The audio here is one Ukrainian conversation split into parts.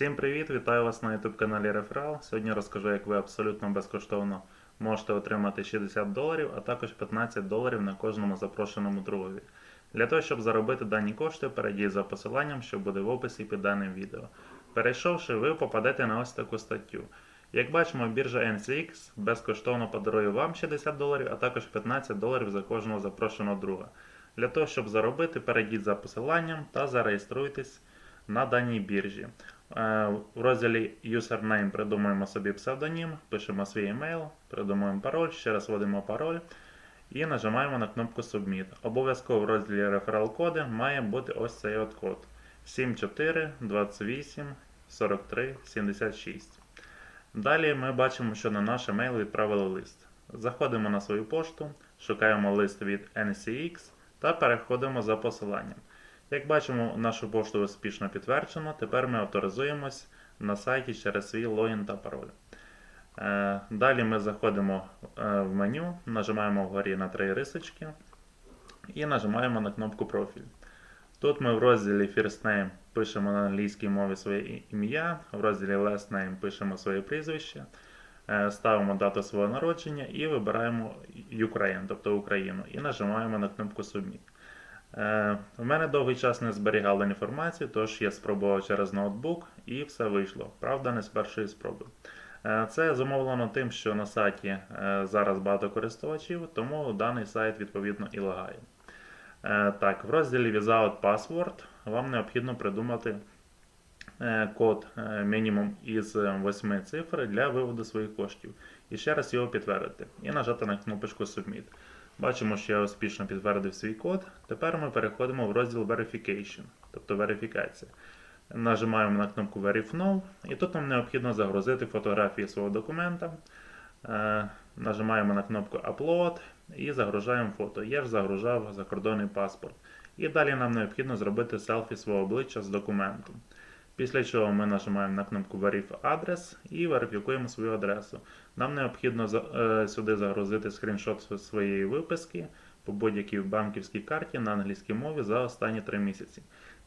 Всім привіт! Вітаю вас на YouTube каналі Реферал. Сьогодні розкажу, як ви абсолютно безкоштовно можете отримати 60 доларів, а також 15 доларів на кожному запрошеному другові. Для того, щоб заробити дані кошти, перейдіть за посиланням, що буде в описі під даним відео. Перейшовши, ви попадете на ось таку статтю. Як бачимо, біржа NCX безкоштовно подарує вам 60 доларів, а також 15 доларів за кожного запрошеного друга. Для того, щоб заробити, перейдіть за посиланням та зареєструйтесь на даній біржі. Е, В розділі Username придумуємо собі псевдонім, пишемо свій емейл, придумуємо пароль, ще раз вводимо пароль і нажимаємо на кнопку Submit. Обов'язково в розділі реферал коди має бути ось цей от код 74 28 43 76. Далі ми бачимо, що на наш емейл відправили лист. Заходимо на свою пошту, шукаємо лист від NCX та переходимо за посиланням. Як бачимо, нашу пошту успішно підтверджено. Тепер ми авторизуємось на сайті через свій логін та пароль. Е, Далі ми заходимо е, в меню, нажимаємо вгорі на три рисочки і нажимаємо на кнопку профіль. Тут ми в розділі First Name пишемо на англійській мові своє ім'я, в розділі Last Name пишемо своє прізвище, е, ставимо дату свого народження і вибираємо Ukraine, тобто Україну, і нажимаємо на кнопку Submit. Е, В мене довгий час не зберігало інформацію, тож я спробував через ноутбук і все вийшло. Правда, не з першої спроби. Е, Це зумовлено тим, що на сайті е, зараз багато користувачів, тому даний сайт відповідно і лагає. Е, Так, в розділі Without Password вам необхідно придумати е, код е, мінімум із 8 цифр для виводу своїх коштів. І ще раз його підтвердити. І нажати на кнопочку Submit. Бачимо, що я успішно підтвердив свій код. Тепер ми переходимо в розділ Verification, тобто верифікація. Нажимаємо на кнопку Verify Now, і тут нам необхідно загрузити фотографії свого документа. Е, Нажимаємо на кнопку Upload і загружаємо фото. Я ж загружав закордонний паспорт. І далі нам необхідно зробити селфі свого обличчя з документом. Після чого ми нажимаємо на кнопку Verify адрес і верифікуємо свою адресу. Нам необхідно е, сюди загрузити скріншот своєї виписки по будь-якій банківській карті на англійській мові за останні 3 місяці.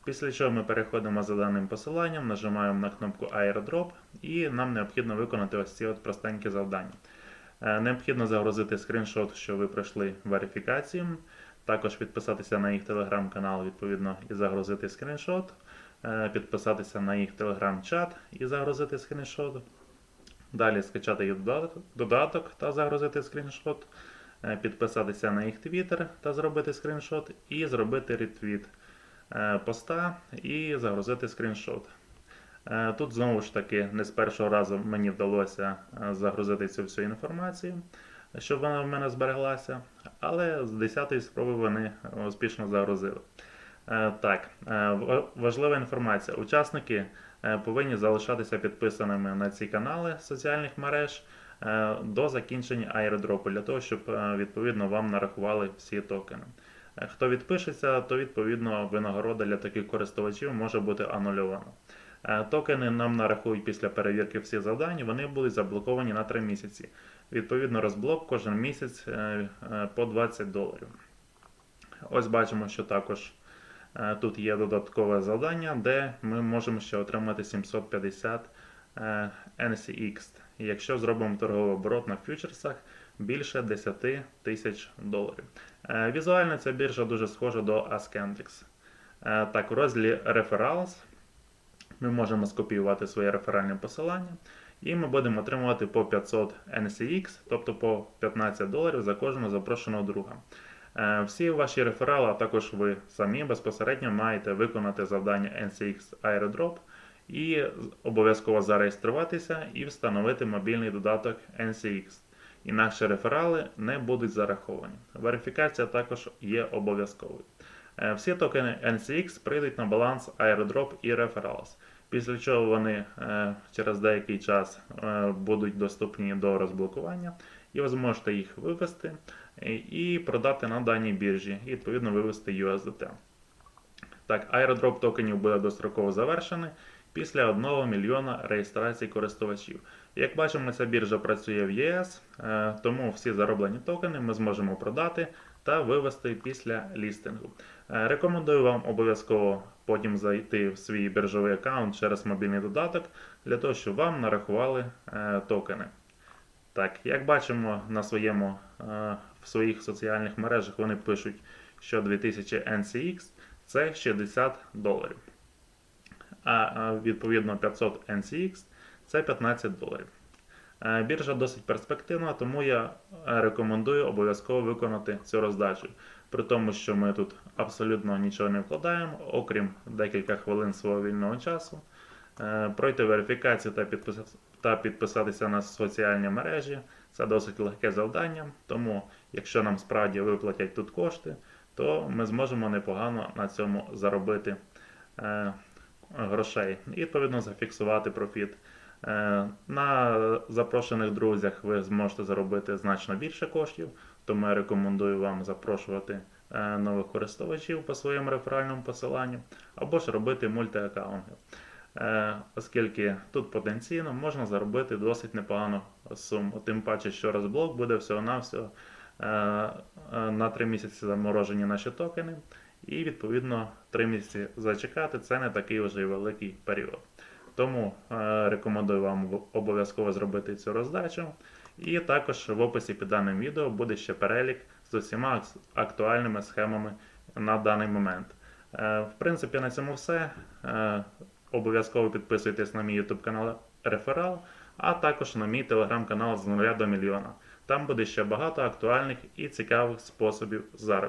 Після чого ми переходимо за даним посиланням, нажимаємо на кнопку Airdrop і нам необхідно виконати ось ці от простенькі завдання. Е, Необхідно загрузити скріншот, що ви пройшли верифікацію, також підписатися на їх телеграм-канал, відповідно, і загрузити скріншот, підписатися на їх телеграм-чат і загрузити скріншот. Далі скачати їх додаток- та загрузити скріншот, е, підписатися на їх твіттер та зробити скріншот, і зробити ретвіт е, поста і загрузити скріншот. Е, Тут знову ж таки не з першого разу мені вдалося е, загрузити цю всю інформацію, щоб вона в мене збереглася, але з 10-ї спроби вони успішно загрузили. Е, Так, е, важлива інформація. Учасники е, повинні залишатися підписаними на ці канали соціальних мереж до закінчення аеродропу, для того, щоб відповідно вам нарахували всі токени. Хто відпишеться, то відповідно винагорода для таких користувачів може бути анульована. Токени нам нарахують після перевірки всіх завдань, вони будуть заблоковані на 3 місяці. Відповідно, розблок кожен місяць по 20 доларів. Ось бачимо, що також тут є додаткове завдання, де ми можемо ще отримати 750 е, NCX, якщо зробимо торговий оборот на фьючерсах більше 10 тисяч доларів. Е, Візуально ця біржа дуже схожа до Ascentrix. Е, Так, у розділі Referrals ми можемо скопіювати своє реферальне посилання, і ми будемо отримувати по 500 NCX, тобто по 15 доларів за кожного запрошеного друга. Е, Всі ваші реферали, а також ви самі безпосередньо маєте виконати завдання NCX Airdrop і обов'язково зареєструватися і встановити мобільний додаток NCX. Інакше реферали не будуть зараховані. Верифікація також є обов'язковою. Е, Всі токени NCX прийдуть на баланс Airdrop і Referrals, після чого вони е, через деякий час е, будуть доступні до розблокування, і ви зможете їх вивести е, і продати на даній біржі, і відповідно вивести USDT. Так, Airdrop токенів буде достроково завершений після 1 мільйона реєстрацій користувачів. Як бачимо, ця біржа працює в ЄС, тому всі зароблені токени ми зможемо продати та вивести після лістингу. Рекомендую вам обов'язково потім зайти в свій біржовий аккаунт через мобільний додаток для того, щоб вам нарахували е, токени. Так, як бачимо на своєму, е, в своїх соціальних мережах, вони пишуть, що 2000 NCX це 60 доларів. А е, відповідно 500 NCX це 15 доларів. Біржа досить перспективна, тому я рекомендую обов'язково виконати цю роздачу. При тому, що ми тут абсолютно нічого не вкладаємо, окрім декілька хвилин свого вільного часу. Е, Пройти верифікацію та, підписатися на соціальні мережі це досить легке завдання. Тому, якщо нам справді виплатять тут кошти, то ми зможемо непогано на цьому заробити е, грошей і відповідно зафіксувати профіт. Е, На запрошених друзях ви зможете заробити значно більше коштів, тому я рекомендую вам запрошувати е, нових користувачів по своєму реферальному посиланню або ж робити мультиаккаунти. Е, Оскільки тут потенційно можна заробити досить непогану суму. Тим паче, що розблок буде всього-навсього на 3 місяці заморожені наші токени, і відповідно 3 місяці зачекати це не такий вже великий період. Тому е, рекомендую вам обов'язково зробити цю роздачу. І також в описі під даним відео буде ще перелік з усіма актуальними схемами на даний момент. Е, в принципі, на цьому все. Е, обов'язково підписуйтесь на мій YouTube канал Реферал, а також на мій телеграм-канал з нуля до мільйона. Там буде ще багато актуальних і цікавих способів заробітку.